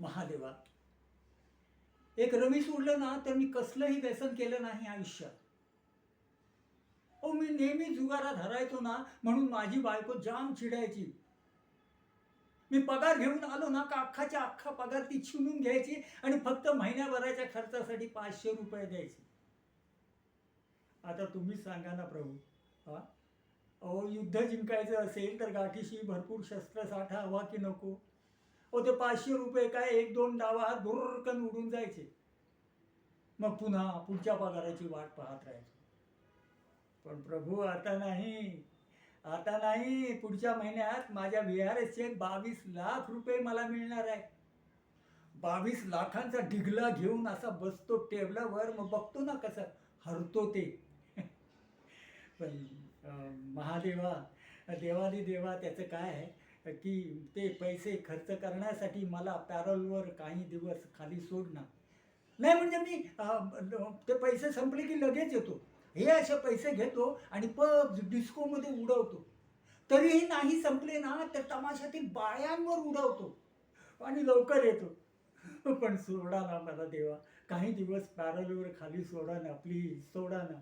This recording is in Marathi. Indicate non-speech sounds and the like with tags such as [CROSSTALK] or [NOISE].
महादेवा. एक रमी सोडलं ना तर मी कसलंही व्यसन केलं नाही आयुष्यात. अहो मी नेहमी जुगारात हरायचो ना म्हणून माझी बायको जाम चिडायची. मी पगार घेऊन आलो ना का अख्खाच्या अख्खा पगार ती छिनून घ्यायची आणि फक्त महिन्याभराच्या खर्चासाठी पाचशे रुपये द्यायची. आता तुम्हीच सांगा ना प्रभू हा? अहो युद्ध जिंकायचं असेल तर गाठीशी भरपूर शस्त्रसाठा हवा की नको? हो ते पाचशे रुपये काय? एक दोन डावात भुरकन उडून जायचे. मग पुन्हा पुढच्या पगाराची वाट पाहत राहायची. पण प्रभू आता नाही. आता नाही. पुढच्या महिन्यात माझ्या व्ही आर एसचे बावीस लाख रुपये मला मिळणार आहे. बावीस लाखांचा ढिगला घेऊन असा बसतो टेबलावर. मग बघतो ना कसं हरतो ते. [LAUGHS] पण महादेवा देवादी देवा त्याचं काय आहे? की ते पैसे खर्च करण्यासाठी मला पॅरोलवर काही दिवस खाली सोडणार नाही म्हणजे मी ते पैसे संपले की लगेच येतो. हे असे पैसे घेतो आणि पब डिस्कोमध्ये उडवतो. तरीही नाही संपले ना तर तमाशातील बायांवर उडवतो आणि लवकर येतो. पण सोडा ना मला देवा. काही दिवस पॅरलवर खाली सोडा ना प्लीज सोडा ना.